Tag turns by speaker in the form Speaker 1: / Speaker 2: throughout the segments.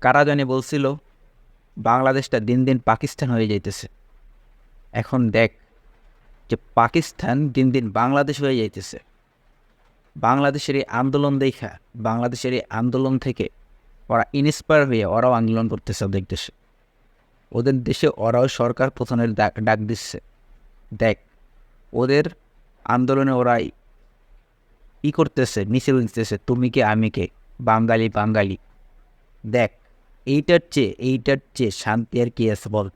Speaker 1: কারা জানি বলছিল, বাংলাদেশটা দিন দিন পাকিস্তান হয়ে যাইতেছে। এখন দেখ যে পাকিস্তান দিন দিন বাংলাদেশ হয়ে যাইতেছে। বাংলাদেশের এই আন্দোলন দেখা, বাংলাদেশের এই আন্দোলন থেকে ওরা ইন্সপায়ার হয়ে ওরাও আন্দোলন করতেছে ওদের দেশে। ওদের দেশে ওরাও সরকার ডাক ডাক দিচ্ছে। দেখ, ওদের আন্দোলনে ওরাই ই করতেছে, মিছিল দিতেছে তুমি কে, আমি কে, বাঙালি বাঙালি। দেখ এইটার চেয়ে এইটার চেয়ে শান্তি আর কি আছে বল?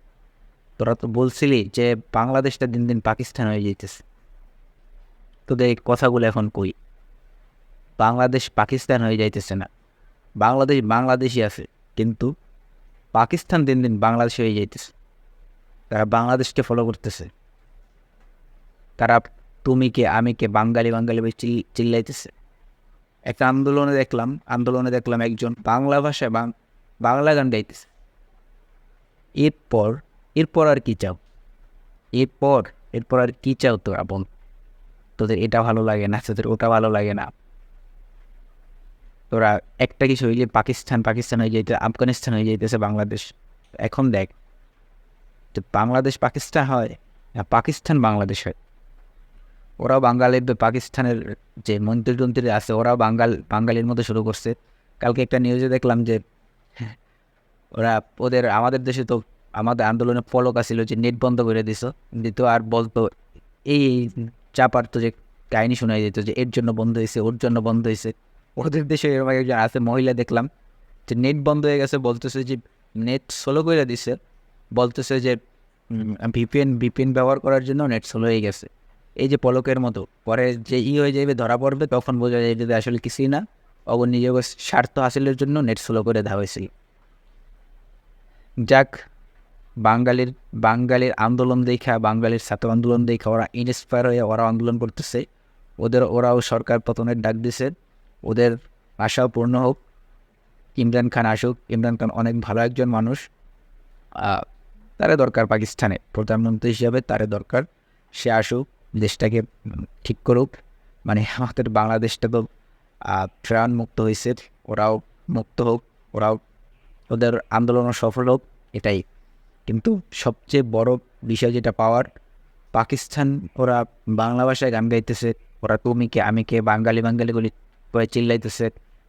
Speaker 1: তোরা তো বলছিলি যে বাংলাদেশটা দিন দিন পাকিস্তান হয়ে যেতেছে তোদের এই কথাগুলো এখন কই? বাংলাদেশ পাকিস্তান হয়ে যাইতেছে না। বাংলাদেশ বাংলাদেশই আছে, কিন্তু পাকিস্তান দিন দিন বাংলাদেশ হয়ে যাইতেছে। তারা বাংলাদেশকে ফলো করতেছে। তারা তুমি কে, আমি কে, বাঙালি বাঙালি চিল্লাইতেছে। একটা আন্দোলনে দেখলাম আন্দোলনে দেখলাম একজন বাংলা ভাষায় বাংলা গান গাইতেছে। এরপর এরপর আর কি চাও? এরপর এরপর আর কি চাও তোরা বল? তোদের এটা ভালো লাগে না, তোদের ওটা ভালো লাগে না। তোরা একটা কিছু হইলে পাকিস্তান পাকিস্তান হয়ে যাইতে, আফগানিস্তান হয়ে যাইতেছে বাংলাদেশ। এখন দেখ তো বাংলাদেশ পাকিস্তান হয় না পাকিস্তান বাংলাদেশ হয়? ওরাও বাঙালির পাকিস্তানের যে মন্ত্রী টন্ত্রী আছে, ওরাও বাঙাল বাঙালির মতো শুরু করছে। কালকে একটা নিউজে দেখলাম যে ওরা ওদের আমাদের দেশে তো আমাদের আন্দোলনে পলক আসছিল যে নেট বন্ধ করে দিস দিত আর বলতো, এই চাপার তো যে কাহিনী শোনাই যেত যে এর জন্য বন্ধ হয়েছে ওর জন্য বন্ধ হয়েছে ওদের দেশে এরকম একজন আছে, মহিলা দেখলাম, যে নেট বন্ধ হয়ে গেছে, বলতেছে যে নেট স্লো করে দিছে। বলতেছে যে ভিপিএন ভিপিএন ব্যবহার করার জন্য নেট স্লো হয়ে গেছে। এই যে পলকের মতো, পরে যে ই হয়ে যাবে ধরা পড়বে, তখন বোঝা যাবে যে আসলে কিছুই না। অগর নিজের স্বার্থ হাসিলের জন্য নেট স্লো করে দেওয়া হয়েছিল যাক, বাঙালির বাঙালির আন্দোলন দেখা, বাঙালির ছাত্র আন্দোলন দেখা, ওরা ইন্সপায়ার হয়ে ওরা আন্দোলন করতেছে। ওদের, ওরাও সরকার পতনের ডাক দিছে। ওদের আশাও পূর্ণ হোক। ইমরান খান আসুক। ইমরান খান অনেক ভালো একজন মানুষ। তারে দরকার পাকিস্তানে। প্রধানমন্ত্রী হিসাবে তারে দরকার। সে আসুক, দেশটাকে ঠিক করুক। মানে আমাদের বাংলাদেশটা তো প্রাণ মুক্ত হয়েছে। ওরাও মুক্ত হোক। ওরাও ওদের আন্দোলন সফল হোক, এটাই। কিন্তু সবচেয়ে বড় বিষয় যেটা পাওয়ার, পাকিস্তান ওরা বাংলা ভাষায় গান গাইতেছে, ওরা তুমি কে, আমি কে, বাঙালি বাঙালিগুলি করে চিল্লাইতেছে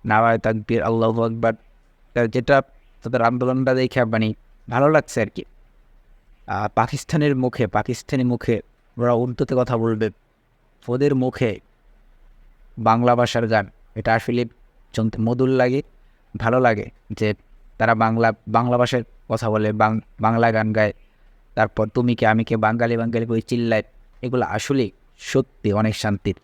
Speaker 1: নাওয়ায় তাকবির, আল্লাহ আকবার। যেটা তাদের আন্দোলনটা দেখে মানে ভালো লাগছে আর কি। পাকিস্তানের মুখে, পাকিস্তানি মুখে ওরা উর্দুতে কথা বলবে, ওদের মুখে বাংলা ভাষার গান, এটা আসলে শুনতে মধুর লাগে, ভালো লাগে যে তারা বাংলা বাংলা ভাষায় কথা বলে বাংলা গান গায়। তারপর তুমি কে, আমি কে, বাঙালি বাঙালি করে চিল্লায়। এগুলো আসলে সত্যি অনেক শান্তির।